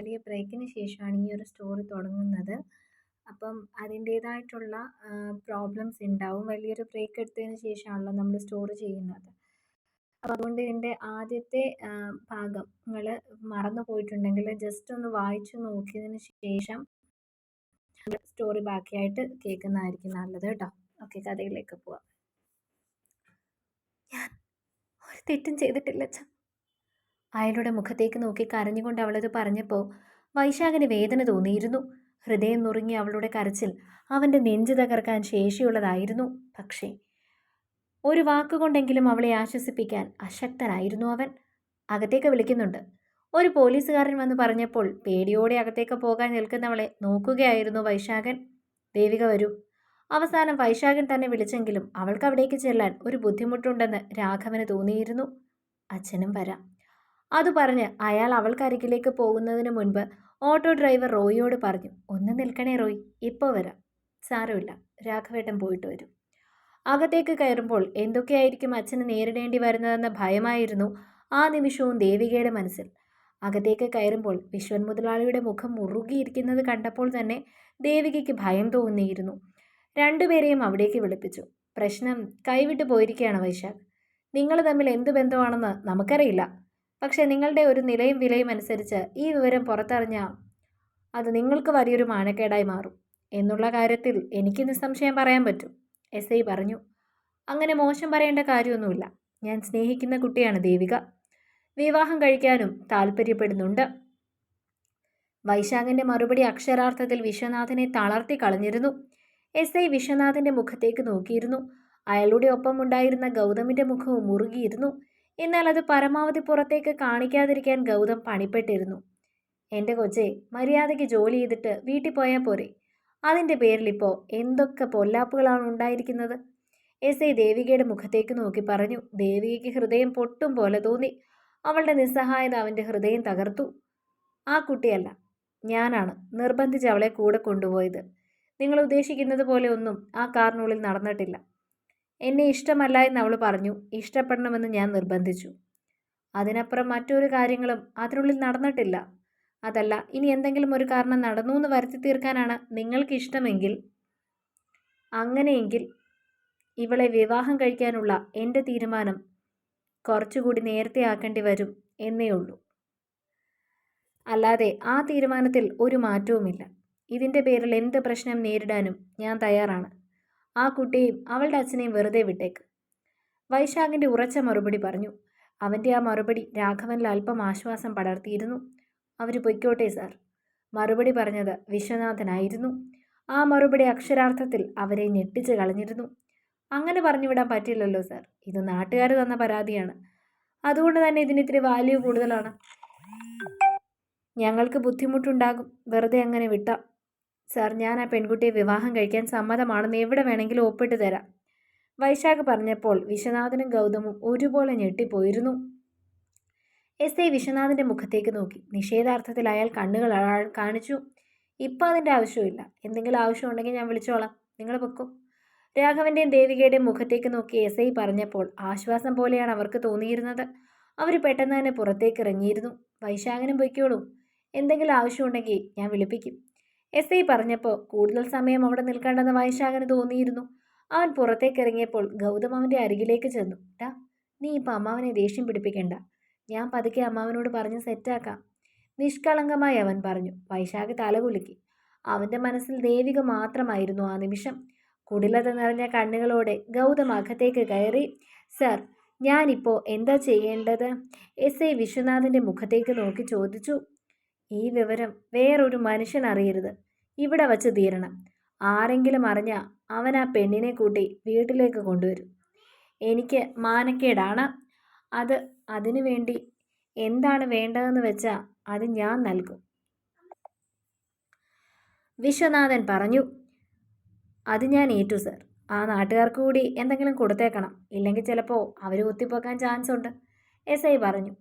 വലിയ ബ്രേക്കിന് ശേഷമാണ് ഈ ഒരു സ്റ്റോറി തുടങ്ങുന്നത്. അപ്പം അതിന്റേതായിട്ടുള്ള പ്രോബ്ലംസ് ഉണ്ടാവും വലിയൊരു ബ്രേക്ക് എടുത്തതിന് ശേഷമാണല്ലോ നമ്മൾ സ്റ്റോറി ചെയ്യുന്നത്. അപ്പോൾ അതുകൊണ്ട് ഇതിന്റെ ആദ്യത്തെ ഭാഗങ്ങൾ മറന്നു പോയിട്ടുണ്ടെങ്കിൽ ജസ്റ്റ് ഒന്ന് വായിച്ചു നോക്കിയതിന് ശേഷം സ്റ്റോറി ബാക്കിയായിട്ട് കേൾക്കുന്നതായിരിക്കും നല്ലത് കേട്ടോ. ഓക്കെ കഥയിലേക്ക് പോവാം. ഞാൻ ഒരു തെറ്റും ചെയ്തിട്ടില്ല അച്ഛൻ അയാളുടെ മുഖത്തേക്ക് നോക്കി കരഞ്ഞുകൊണ്ട് അവളത് പറഞ്ഞപ്പോൾ വൈശാഖന് വേദന തോന്നിയിരുന്നു. ഹൃദയം നുറുങ്ങി അവളുടെ കരച്ചിൽ അവന്റെ നെഞ്ച് തകർക്കാൻ ശേഷിയുള്ളതായിരുന്നു. പക്ഷേ ഒരു വാക്കുകൊണ്ടെങ്കിലും അവളെ ആശ്വസിപ്പിക്കാൻ അശക്തനായിരുന്നു അവൻ. അകത്തേക്ക് വിളിക്കുന്നുണ്ട്. ഒരു പോലീസുകാരൻ വന്ന് പറഞ്ഞപ്പോൾ പേടിയോടെ അകത്തേക്ക് പോകാൻ നിൽക്കുന്നവളെ നോക്കുകയായിരുന്നു വൈശാഖൻ. ദേവിക വരൂ. അവസാനം വൈശാഖൻ തന്നെ വിളിച്ചെങ്കിലും അവൾക്ക് അവിടേക്ക് ചെല്ലാൻ ഒരു ബുദ്ധിമുട്ടുണ്ടെന്ന് രാഘവന് തോന്നിയിരുന്നു. അച്ഛനും വരാം. അത് പറഞ്ഞ് അയാൾ അവൾക്കരികിലേക്ക് പോകുന്നതിന് മുൻപ് ഓട്ടോ ഡ്രൈവർ റോയിയോട് പറഞ്ഞു ഒന്ന് നിൽക്കണേ റോയ് ഇപ്പോൾ വരാം. സാരമില്ല രാഘവേട്ടൻ പോയിട്ട് വരും. അകത്തേക്ക് കയറുമ്പോൾ എന്തൊക്കെയായിരിക്കും അച്ഛന് നേരിടേണ്ടി വരുന്നതെന്ന ഭയമായിരുന്നു ആ നിമിഷവും ദേവികയുടെ മനസ്സിൽ. അകത്തേക്ക് കയറുമ്പോൾ വിശ്വൻ മുതലാളിയുടെ മുഖം മുറുകിയിരിക്കുന്നത് കണ്ടപ്പോൾ തന്നെ ദേവികയ്ക്ക് ഭയം തോന്നിയിരുന്നു. രണ്ടുപേരെയും അവിടേക്ക് വിളിപ്പിച്ചു. പ്രശ്നം കൈവിട്ടു പോയിരിക്കുകയാണ് വൈശാഖ്. നിങ്ങൾ തമ്മിൽ എന്ത് ബന്ധമാണെന്ന് നമുക്കറിയില്ല. പക്ഷേ നിങ്ങളുടെ ഒരു നിലയും വിലയും അനുസരിച്ച് ഈ വിവരം പുറത്തറിഞ്ഞാൽ അത് നിങ്ങൾക്ക് വലിയൊരു മാനക്കേടായി മാറും. എന്നുള്ള കാര്യത്തിൽ എനിക്ക് നിസ്സംശയം പറയാൻ പറ്റും എസ് ഐ പറഞ്ഞു. അങ്ങനെ മോശം പറയേണ്ട കാര്യമൊന്നുമില്ല. ഞാൻ സ്നേഹിക്കുന്ന കുട്ടിയാണ് ദേവിക. വിവാഹം കഴിക്കാനും താല്പര്യപ്പെടുന്നുണ്ട്. വൈശാഖന്റെ മറുപടി അക്ഷരാർത്ഥത്തിൽ വിശ്വനാഥനെ തളർത്തി കളഞ്ഞിരുന്നു. എസ് ഐ വിശ്വനാഥന്റെ മുഖത്തേക്ക് നോക്കിയിരുന്നു. അയാളുടെ ഒപ്പം ഉണ്ടായിരുന്ന ഗൗതമിന്റെ മുഖവും മുറുകിയിരുന്നു. എന്നാൽ അത് പരമാവധി പുറത്തേക്ക് കാണിക്കാതിരിക്കാൻ ഗൗതം പണിപ്പെട്ടിരുന്നു. എന്റെ കൊച്ചെ മര്യാദയ്ക്ക് ജോലി ചെയ്തിട്ട് വീട്ടിൽ പോയാൽ പോരെ? അതിന്റെ പേരിൽ ഇപ്പോൾ എന്തൊക്കെ പൊല്ലാപ്പുകളാണ് ഉണ്ടായിരിക്കുന്നത്? എസ്. ഐ ദേവികയുടെ മുഖത്തേക്ക് നോക്കി പറഞ്ഞു. ദേവികയ്ക്ക് ഹൃദയം പൊട്ടും പോലെ തോന്നി. അവളുടെ നിസ്സഹായത അവന്റെ ഹൃദയം തകർത്തു. ആ കുട്ടിയല്ല ഞാനാണ് നിർബന്ധിച്ച് അവളെ കൂടെ കൊണ്ടുപോയത്. നിങ്ങൾ ഉദ്ദേശിക്കുന്നത് പോലെ ഒന്നും ആ കാറിനുള്ളിൽ നടന്നിട്ടില്ല. എന്നെ ഇഷ്ടമല്ല എന്ന് അവൾ പറഞ്ഞു. ഇഷ്ടപ്പെടണമെന്ന് ഞാൻ നിർബന്ധിച്ചു. അതിനപ്പുറം മറ്റൊരു കാര്യങ്ങളും അതിനുള്ളിൽ നടന്നിട്ടില്ല. അതല്ല ഇനി എന്തെങ്കിലും ഒരു കാരണം നടന്നു എന്ന് വരുത്തി തീർക്കാനാണ് നിങ്ങൾക്ക് ഇഷ്ടമെങ്കിൽ അങ്ങനെയെങ്കിൽ ഇവളെ വിവാഹം കഴിക്കാനുള്ള എന്റെ തീരുമാനം കുറച്ചുകൂടി നേരത്തെ ആക്കേണ്ടി വരും എന്നേ ഉള്ളൂ. അല്ലാതെ ആ തീരുമാനത്തിൽ ഒരു മാറ്റവുമില്ല. ഇതിന്റെ പേരിൽ എന്ത് പ്രശ്നം നേരിടാനും ഞാൻ തയ്യാറാണ്. ആ കുട്ടിയെയും അവളുടെ അച്ഛനെയും വെറുതെ വിട്ടേക്ക്. വൈശാഖിന്റെ ഉറച്ച മറുപടി പറഞ്ഞു. അവന്റെ ആ മറുപടി രാഘവനിൽ അല്പം ആശ്വാസം പടർത്തിയിരുന്നു. അവർ പൊയ്ക്കോട്ടെ സാർ. മറുപടി പറഞ്ഞത് വിശ്വനാഥനായിരുന്നു. ആ മറുപടി അക്ഷരാർത്ഥത്തിൽ അവരെ ഞെട്ടിച്ച് കളഞ്ഞിരുന്നു. അങ്ങനെ പറഞ്ഞുവിടാൻ പറ്റില്ലല്ലോ സാർ. ഇത് നാട്ടുകാർ തന്ന പരാതിയാണ്. അതുകൊണ്ട് തന്നെ ഇതിന് ഇത്തിരി വാല്യൂ കൂടുതലാണ്. ഞങ്ങൾക്ക് ബുദ്ധിമുട്ടുണ്ടാകും. വെറുതെ അങ്ങനെ വിട്ടാം സാർ ഞാൻ ആ പെൺകുട്ടിയെ വിവാഹം കഴിക്കാൻ സമ്മതമാണെന്ന് എവിടെ വേണമെങ്കിലും ഒപ്പിട്ട് തരാം. വൈശാഖ് പറഞ്ഞപ്പോൾ വിശ്വനാഥനും ഗൗതമും ഒരുപോലെ ഞെട്ടിപ്പോയിരുന്നു. എസ് ഐ വിശ്വനാഥിന്റെ മുഖത്തേക്ക് നോക്കി. നിഷേധാർത്ഥത്തിൽ അയാൾ കണ്ണുകൾ കാണിച്ചു. ഇപ്പം അതിന്റെ ആവശ്യമില്ല എന്തെങ്കിലും ആവശ്യമുണ്ടെങ്കിൽ ഞാൻ വിളിച്ചോളാം. നിങ്ങൾ പൊക്കോ. രാഘവന്റെയും ദേവികയുടെയും മുഖത്തേക്ക് നോക്കി എസ് ഐ പറഞ്ഞപ്പോൾ ആശ്വാസം പോലെയാണ് അവർക്ക് തോന്നിയിരുന്നത്. അവർ പെട്ടെന്ന് തന്നെ പുറത്തേക്ക് ഇറങ്ങിയിരുന്നു. വൈശാഖനും പൊയ്ക്കോളൂ. എന്തെങ്കിലും ആവശ്യമുണ്ടെങ്കിൽ ഞാൻ വിളിപ്പിക്കും. എസ് ഐ പറഞ്ഞപ്പോൾ കൂടുതൽ സമയം അവിടെ നിൽക്കേണ്ടെന്ന് വൈശാഖന് തോന്നിയിരുന്നു. അവൻ പുറത്തേക്ക് ഇറങ്ങിയപ്പോൾ ഗൗതം അവന്റെ അരികിലേക്ക് ചെന്നു. ടാ നീ ഇപ്പം അമ്മാവനെ ദേഷ്യം പിടിപ്പിക്കണ്ട. ഞാൻ പതുക്കെ അമ്മാവനോട് പറഞ്ഞ് സെറ്റാക്കാം നിഷ്കളങ്കമായി അവൻ പറഞ്ഞു. വൈശാഖ് തലകുലുക്കി അവന്റെ മനസ്സിൽ ദേവിക മാത്രമായിരുന്നു ആ നിമിഷം. കുടിലത നിറഞ്ഞ കണ്ണുകളോടെ ഗൗതം അകത്തേക്ക് കയറി സർ ഞാനിപ്പോൾ എന്താ ചെയ്യേണ്ടത്? എസ് ഐ വിശ്വനാഥിന്റെ മുഖത്തേക്ക് നോക്കി ചോദിച്ചു. ഈ വിവരം വേറൊരു മനുഷ്യൻ അറിയരുത്. ഇവിടെ വച്ച് തീരണം. ആരെങ്കിലും അറിഞ്ഞ അവൻ ആ പെണ്ണിനെ കൂട്ടി വീട്ടിലേക്ക് കൊണ്ടുവരും. എനിക്ക് മാനക്കേടാണ്. അത് അതിനു വേണ്ടി എന്താണ് വേണ്ടതെന്ന് വെച്ചാൽ അത് ഞാൻ നൽകും. വിശ്വനാഥൻ പറഞ്ഞു അത് ഞാൻ ഏറ്റു സർ. ആ നാട്ടുകാർക്ക് കൂടി എന്തെങ്കിലും കൊടുത്തേക്കണം. ഇല്ലെങ്കിൽ ചിലപ്പോൾ അവർ ഒത്തിപ്പോക്കാൻ ചാൻസ് ഉണ്ട്. എസ് ഐ പറഞ്ഞു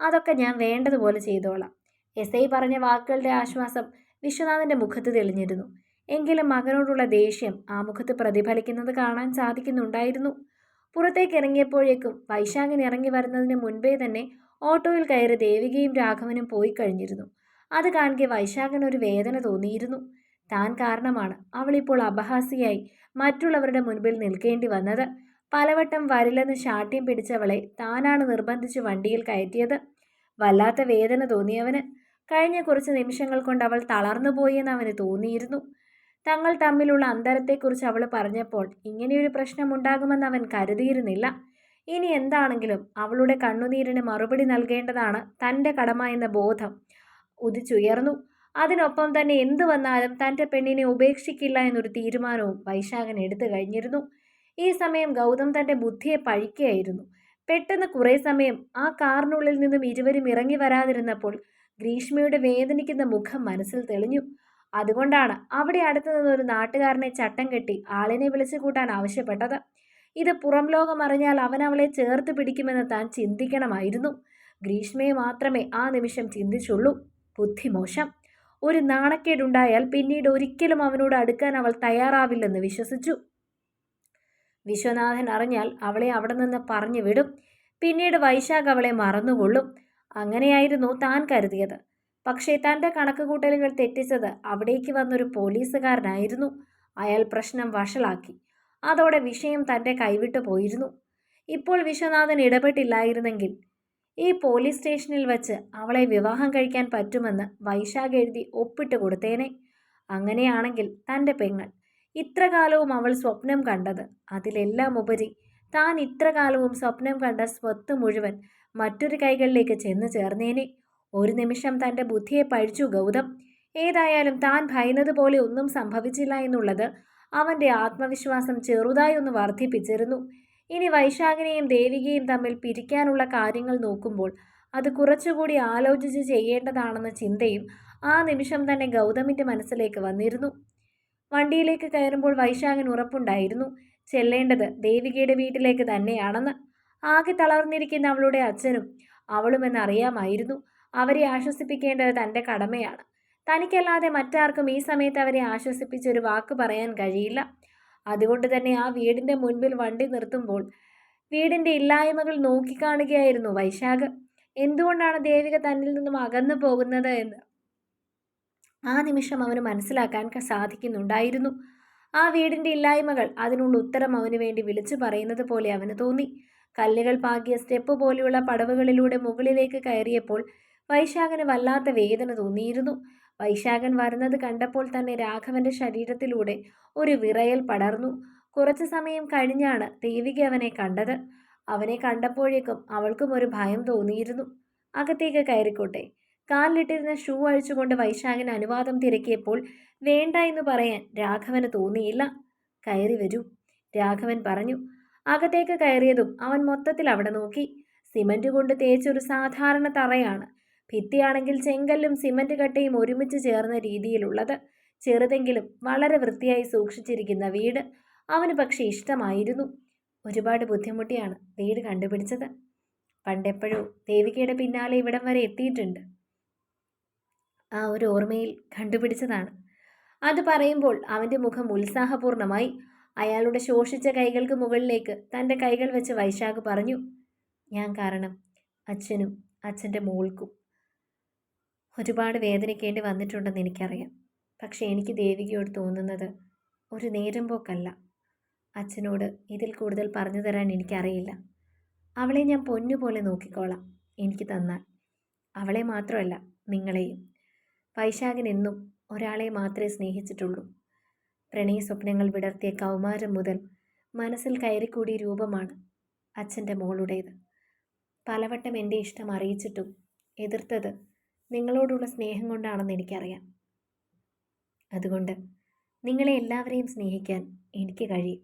അതൊക്കെ ഞാൻ വേണ്ടതുപോലെ ചെയ്തോളാം. എസ് ഐ പറഞ്ഞ വാക്കുകളുടെ ആശ്വാസം വിശ്വനാഥന്റെ മുഖത്ത് തെളിഞ്ഞിരുന്നു. എങ്കിലും മകനോടുള്ള ദേഷ്യം ആ മുഖത്ത് പ്രതിഫലിക്കുന്നത് കാണാൻ സാധിക്കുന്നുണ്ടായിരുന്നു. പുറത്തേക്ക് ഇറങ്ങിയപ്പോഴേക്കും വൈശാഖൻ ഇറങ്ങി വരുന്നതിന് മുൻപേ തന്നെ ഓട്ടോയിൽ കയറി ദേവികയും രാഘവനും പോയി കഴിഞ്ഞിരുന്നു. അത് കാണുക വൈശാഖൻ ഒരു വേദന തോന്നിയിരുന്നു. താൻ കാരണമാണ് അവളിപ്പോൾ അപഹാസിയായി മറ്റുള്ളവരുടെ മുൻപിൽ നിൽക്കേണ്ടി വന്നത്. പലവട്ടം വരില്ലെന്ന് ശാഠ്യം പിടിച്ചവളെ താനാണ് നിർബന്ധിച്ച് വണ്ടിയിൽ കയറ്റിയത്. വല്ലാത്ത വേദന തോന്നിയവന്. കഴിഞ്ഞ കുറച്ച് നിമിഷങ്ങൾ കൊണ്ട് അവൾ തളർന്നുപോയെന്ന് അവന് തോന്നിയിരുന്നു. തങ്ങൾ തമ്മിലുള്ള അന്തരത്തെക്കുറിച്ച് അവൾ പറഞ്ഞപ്പോൾ ഇങ്ങനെയൊരു പ്രശ്നമുണ്ടാകുമെന്ന് അവൻ കരുതിയിരുന്നില്ല. ഇനി എന്താണെങ്കിലും അവളുടെ കണ്ണുനീരിന് മറുപടി നൽകേണ്ടതാണ് തന്റെ കടമ എന്ന ബോധം. ഉദിച്ചുയർന്നു. അതിനൊപ്പം തന്നെ എന്തു വന്നാലും തന്റെ പെണ്ണിനെ ഉപേക്ഷിക്കില്ല എന്നൊരു തീരുമാനവും വൈശാഖൻ എടുത്തു കഴിഞ്ഞിരുന്നു. ഈ സമയം ഗൗതം തന്റെ ബുദ്ധിയെ പഴിക്കുകയായിരുന്നു. പെട്ടെന്ന് കുറേ സമയം ആ കാറിനുള്ളിൽ നിന്നും ഇരുവരും ഇറങ്ങി വരാതിരുന്നപ്പോൾ ഗ്രീഷ്മയുടെ വേദനിക്കുന്ന മുഖം മനസ്സിൽ തെളിഞ്ഞു. അതുകൊണ്ടാണ് അവിടെ അടുത്തു നിന്ന് ഒരു നാട്ടുകാരനെ ചട്ടം കെട്ടി ആളിനെ വിളിച്ചു കൂട്ടാൻ ആവശ്യപ്പെട്ടത്. ഇത് പുറം ലോകം അറിഞ്ഞാൽ അവൻ അവളെ ചേർത്ത് പിടിക്കുമെന്ന് താൻ ചിന്തിക്കണമായിരുന്നു. ഗ്രീഷ്മയെ മാത്രമേ ആ നിമിഷം ചിന്തിച്ചുള്ളൂ. ബുദ്ധിമോശം ഒരു നാണക്കേടുണ്ടായാൽ പിന്നീട് ഒരിക്കലും അവനോട് അടുക്കാൻ അവൾ തയ്യാറാവില്ലെന്ന് വിശ്വസിച്ചു. വിശ്വനാഥൻ അറിഞ്ഞാൽ അവളെ അവിടെ നിന്ന് പറഞ്ഞു വിടും. പിന്നീട് വൈശാഖ് അവളെ മറന്നുകൊള്ളും. അങ്ങനെയായിരുന്നു താൻ കരുതിയത്. പക്ഷേ തന്റെ കണക്കുകൂട്ടലുകൾ തെറ്റിച്ചത് അവിടേക്ക് വന്നൊരു പോലീസുകാരനായിരുന്നു. അയാൾ പ്രശ്നം വഷളാക്കി. അതോടെ വിഷയം തന്റെ കൈവിട്ടു പോയിരുന്നു. ഇപ്പോൾ വിശ്വനാഥൻ ഇടപെട്ടില്ലായിരുന്നെങ്കിൽ ഈ പോലീസ് സ്റ്റേഷനിൽ വച്ച് അവളെ വിവാഹം കഴിക്കാൻ പറ്റുമെന്ന് വൈശാഖ് എഴുതി ഒപ്പിട്ട് കൊടുത്തേനെ അങ്ങനെയാണെങ്കിൽ തന്റെ പെങ്ങൾ ഇത്ര കാലവും അവൾ സ്വപ്നം കണ്ടത്. അതിലെല്ലാം ഉപരി താൻ ഇത്രകാലവും സ്വപ്നം കണ്ട സ്വത്ത് മുഴുവൻ മറ്റൊരു കൈകളിലേക്ക് ചെന്ന് ചേർന്നേനെ. ഒരു നിമിഷം തന്റെ ബുദ്ധിയെ പഴിച്ചു ഗൗതം. ഏതായാലും താൻ ഭയന്നതുപോലെ ഒന്നും സംഭവിച്ചില്ല എന്നുള്ളത് അവന്റെ ആത്മവിശ്വാസം ചെറുതായി ഒന്ന് വർദ്ധിപ്പിച്ചിരുന്നു. ഇനി വൈശാഖിനെയും ദേവികയും തമ്മിൽ പിരിക്കാനുള്ള കാര്യങ്ങൾ നോക്കുമ്പോൾ അത് കുറച്ചുകൂടി ആലോചിച്ച് ചെയ്യേണ്ടതാണെന്ന ചിന്തയും ആ നിമിഷം തന്നെ ഗൗതമിന്റെ മനസ്സിലേക്ക് വന്നിരുന്നു. വണ്ടിയിലേക്ക് കയറുമ്പോൾ വൈശാഖൻ ഉറപ്പുണ്ടായിരുന്നു. ചെല്ലേണ്ടത് ദേവികയുടെ വീട്ടിലേക്ക് തന്നെയാണെന്ന്. ആകെ തളർന്നിരിക്കുന്ന അവളുടെ അച്ഛനും അവളുമെന്നറിയാമായിരുന്നു. അവരെ ആശ്വസിപ്പിക്കേണ്ടത് തന്റെ കടമയാണ്. തനിക്കല്ലാതെ മറ്റാർക്കും ഈ സമയത്ത് അവരെ ആശ്വസിപ്പിച്ചൊരു വാക്ക് പറയാൻ കഴിയില്ല. അതുകൊണ്ട് തന്നെ ആ വീടിന്റെ മുൻപിൽ വണ്ടി നിർത്തുമ്പോൾ വീടിന്റെ ഇല്ലായ്മകൾ നോക്കിക്കാണുകയായിരുന്നു വൈശാഖ് എന്തുകൊണ്ടാണ് ദേവിക തന്നിൽ നിന്നും അകന്നു പോകുന്നത് എന്ന്? ആ നിമിഷം അവന് മനസ്സിലാക്കാൻ സാധിക്കുന്നുണ്ടായിരുന്നു. ആ വീടിന്റെ ഇല്ലായ്മകൾ അതിനുള്ള ഉത്തരം അവന് വേണ്ടി വിളിച്ചു പറയുന്നത് പോലെ അവന് തോന്നി. കല്ലുകൾ പാകിയ സ്റ്റെപ്പ് പോലെയുള്ള പടവുകളിലൂടെ മുകളിലേക്ക് കയറിയപ്പോൾ വൈശാഖന് വല്ലാത്ത വേദന തോന്നിയിരുന്നു. വൈശാഖൻ വരുന്നത് കണ്ടപ്പോൾ തന്നെ രാഘവന്റെ ശരീരത്തിലൂടെ ഒരു വിറയൽ പടർന്നു. കുറച്ചു സമയം കഴിഞ്ഞാണ് ദേവിക അവനെ കണ്ടത്. അവനെ കണ്ടപ്പോഴേക്കും അവൾക്കും ഒരു ഭയം തോന്നിയിരുന്നു. അകത്തേക്ക് കയറിക്കോട്ടെ. കാലിലിട്ടിരുന്ന ഷൂ അഴിച്ചുകൊണ്ട് വൈശാഖൻ അനുവാദം തിരക്കിയപ്പോൾ വേണ്ട എന്ന് പറയാൻ രാഘവന് തോന്നിയില്ല. കയറി വരൂ രാഘവൻ പറഞ്ഞു. അകത്തേക്ക് കയറിയതും അവൻ മൊത്തത്തിൽ അവിടെ നോക്കി. സിമന്റ് കൊണ്ട് തേച്ചൊരു സാധാരണ തറയാണ്. ഭിത്തിയാണെങ്കിൽ ചെങ്കല്ലും സിമന്റ് കട്ടയും ഒരുമിച്ച് ചേർന്ന രീതിയിലുള്ളത്. ചെറുതെങ്കിലും വളരെ വൃത്തിയായി സൂക്ഷിച്ചിരിക്കുന്ന വീട് അവന് പക്ഷേ ഇഷ്ടമായിരുന്നു. ഒരുപാട് ബുദ്ധിമുട്ടിയാണ് വീട് കണ്ടുപിടിച്ചത്. പണ്ടെപ്പോഴോ ദേവികയുടെ പിന്നാലെ ഇവിടം വരെ എത്തിയിട്ടുണ്ട്. ആ ഒരു ഓർമ്മയിൽ കണ്ടുപിടിച്ചതാണ്. അത് പറയുമ്പോൾ അവന്റെ മുഖം ഉത്സാഹപൂർണമായി. അയാളുടെ ശോഷിച്ച കൈകൾക്ക് മുകളിലേക്ക് തന്റെ കൈകൾ വെച്ച് വൈശാഖ് പറഞ്ഞു ഞാൻ കാരണം അച്ഛനും അച്ഛന്റെ മോൾക്കും ഒരുപാട് വേദനിക്കേണ്ടി വന്നിട്ടുണ്ടെന്ന് എനിക്കറിയാം. പക്ഷേ എനിക്ക് ദേവികയോട് തോന്നുന്നത് ഒരു നേരം പോക്കല്ല അച്ഛനോട് ഇതിൽ കൂടുതൽ പറഞ്ഞു തരാൻ എനിക്കറിയില്ല. അവളെ ഞാൻ പൊന്നുപോലെ നോക്കിക്കോളാം. എനിക്ക് തന്നാൽ അവളെ മാത്രമല്ല നിങ്ങളെയും വൈശാഖൻ എന്നും ഒരാളെ മാത്രമേ സ്നേഹിച്ചിട്ടുള്ളൂ. പ്രണയ സ്വപ്നങ്ങൾ വിടർത്തിയ കൗമാരം മുതൽ മനസ്സിൽ കയറിക്കൂടിയ രൂപമാണ് അച്ഛന്റെ മോളുടേത്. പലവട്ടം എന്റെ ഇഷ്ടം അറിയിച്ചിട്ടും എതിർത്തത് നിങ്ങളോടുള്ള സ്നേഹം കൊണ്ടാണെന്ന് എനിക്കറിയാം. അതുകൊണ്ട് നിങ്ങളെ എല്ലാവരെയും സ്നേഹിക്കാൻ എനിക്ക് കഴിയും.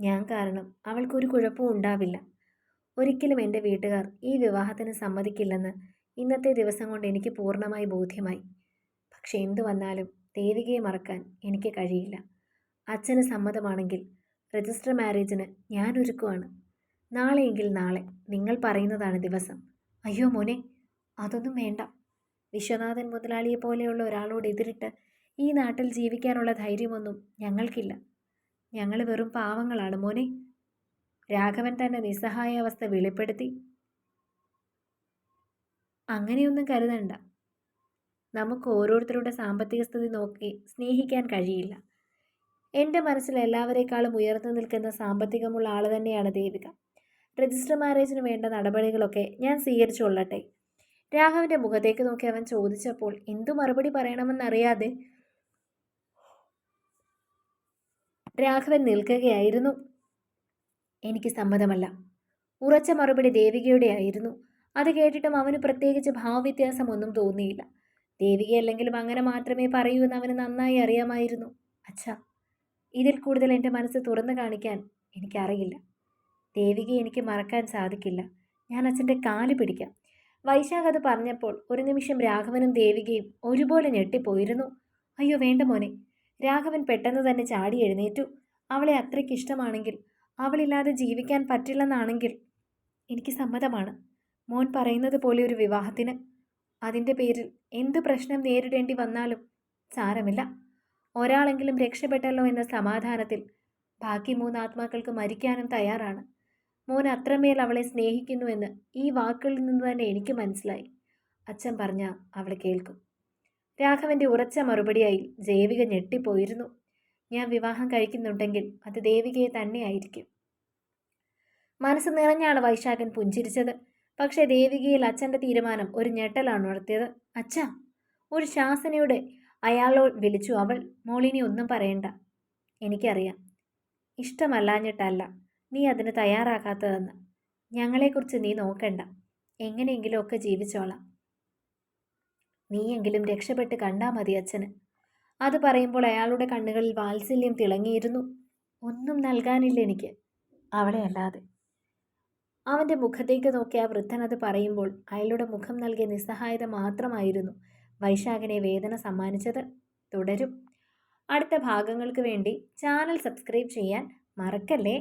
ഞാൻ കാരണം അവൾക്കൊരു കുഴപ്പവും ഉണ്ടാവില്ല. ഒരിക്കലും എന്റെ വീട്ടുകാർ ഈ വിവാഹത്തിന് സമ്മതിക്കില്ലെന്ന് ഇന്നത്തെ ദിവസം കൊണ്ട് എനിക്ക് പൂർണമായി ബോധ്യമായി. പക്ഷെ എന്തു വന്നാലും ദേവികയെ മറക്കാൻ എനിക്ക് കഴിയില്ല. അച്ഛന് സമ്മതമാണെങ്കിൽ രജിസ്റ്റർ മാരേജിന് ഞാൻ ഒരുക്കുവാണ്. നാളെയെങ്കിൽ നാളെ നിങ്ങൾ പറയുന്നതാണ് ദിവസം. അയ്യോ മോനെ അതൊന്നും വേണ്ട. വിശ്വനാഥൻ മുതലാളിയെ പോലെയുള്ള ഒരാളോട് എതിരിട്ട് ഈ നാട്ടിൽ ജീവിക്കാനുള്ള ധൈര്യമൊന്നും ഞങ്ങൾക്കില്ല. ഞങ്ങൾ വെറും പാവങ്ങളാണ് മോനെ. രാഘവൻ തന്നെ നിസ്സഹായ അവസ്ഥ വെളിപ്പെടുത്തി. അങ്ങനെയൊന്നും കരുതണ്ട. നമുക്ക് ഓരോരുത്തരുടെ സാമ്പത്തിക സ്ഥിതി നോക്കി സ്നേഹിക്കാൻ കഴിയില്ല. എന്റെ മനസ്സിൽ എല്ലാവരെക്കാളും ഉയർന്നു നിൽക്കുന്ന സാമ്പത്തികമുള്ള ആൾ തന്നെയാണ് ദേവിക. രജിസ്റ്റർ മാരേജിന് വേണ്ട നടപടികളൊക്കെ ഞാൻ സ്വീകരിച്ചുകൊള്ളട്ടെ. രാഘവന്റെ മുഖത്തേക്ക് നോക്കി അവൻ ചോദിച്ചപ്പോൾ എന്തു മറുപടി പറയണമെന്നറിയാതെ രാഘവൻ നിൽക്കുകയായിരുന്നു. എനിക്ക് സമ്മതമല്ല. ഉറച്ച മറുപടി ദേവികയുടെ ആയിരുന്നു. അത് കേട്ടിട്ടും അവന് പ്രത്യേകിച്ച് ഭാവവ്യത്യാസമൊന്നും തോന്നിയില്ല. ദേവികയല്ലെങ്കിലും അങ്ങനെ മാത്രമേ പറയൂ എന്ന് അവന് നന്നായി അറിയാമായിരുന്നു. അച്ഛ ഇതിൽ കൂടുതൽ എന്റെ മനസ്സ് തുറന്നു കാണിക്കാൻ എനിക്കറിയില്ല. ദേവികയെ എനിക്ക് മറക്കാൻ സാധിക്കില്ല. ഞാൻ അച്ഛന്റെ കാൽ പിടിക്കാം. വൈശാഖ് അത് പറഞ്ഞപ്പോൾ ഒരു നിമിഷം രാഘവനും ദേവികയും ഒരുപോലെ ഞെട്ടിപ്പോയിരുന്നു. അയ്യോ വേണ്ട മോനെ. രാഘവൻ പെട്ടെന്ന് തന്നെ ചാടി എഴുന്നേറ്റു. അവളെ അത്രയ്ക്ക് ഇഷ്ടമാണെങ്കിൽ അവളില്ലാതെ ജീവിക്കാൻ പറ്റില്ലെന്നാണെങ്കിൽ എനിക്ക് സമ്മതമാണ്. മോൻ പറയുന്നത് പോലെ ഒരു വിവാഹത്തിന് അതിന്റെ പേരിൽ എന്ത് പ്രശ്നം നേരിടേണ്ടി വന്നാലും സാരമില്ല. ഒരാളെങ്കിലും രക്ഷപ്പെട്ടല്ലോ എന്ന സമാധാനത്തിൽ ബാക്കി മൂന്ന് ആത്മാക്കൾക്ക് മരിക്കാനും തയ്യാറാണ്. മോൻ അത്രമേൽ അവളെ സ്നേഹിക്കുന്നുവെന്ന് ഈ വാക്കുകളിൽ നിന്ന് തന്നെ എനിക്ക് മനസ്സിലായി. അച്ഛൻ പറഞ്ഞ അവളെ കേൾക്കും. രാഘവന്റെ ഉറച്ച മറുപടിയായി ദേവിക ഞെട്ടിപ്പോയിരുന്നു. ഞാൻ വിവാഹം കഴിക്കുന്നുണ്ടെങ്കിൽ അത് ദേവികയെ തന്നെയായിരിക്കും മനസ്സ് നിറഞ്ഞാണ് വൈശാഖൻ പുഞ്ചിരിച്ചത്. പക്ഷേ ദേവികയിൽ അച്ഛന്റെ തീരുമാനം ഒരു ഞെട്ടലാണ് ഉണർത്തിയത്. അച്ഛ ഒരു ശാസനയുടെ അയാളോ വിളിച്ചു. അവൾ മോളിനി ഒന്നും പറയണ്ട. എനിക്കറിയാം. ഇഷ്ടമല്ലാഞ്ഞിട്ടല്ല നീ അതിന് തയ്യാറാകാത്തതെന്ന്. ഞങ്ങളെക്കുറിച്ച് നീ നോക്കണ്ട. എങ്ങനെയെങ്കിലുമൊക്കെ ജീവിച്ചോളാം. നീയെങ്കിലും രക്ഷപ്പെട്ട് കണ്ടാ മതി അച്ഛന് അത് പറയുമ്പോൾ അയാളുടെ കണ്ണുകളിൽ വാത്സല്യം തിളങ്ങിയിരുന്നു. ഒന്നും നൽകാനില്ല എനിക്ക്. അവളെ അല്ലാതെ. അവന്റെ മുഖത്തേക്ക് നോക്കി ആ വൃദ്ധൻ അത് പറയുമ്പോൾ അയാളുടെ മുഖം നൽകിയ നിസ്സഹായത മാത്രമായിരുന്നു. വൈശാഖിനെ വേദന സമ്മാനിച്ചത് തുടരും. അടുത്ത ഭാഗങ്ങൾക്ക് വേണ്ടി ചാനൽ സബ്സ്ക്രൈബ് ചെയ്യാൻ മറക്കല്ലേ?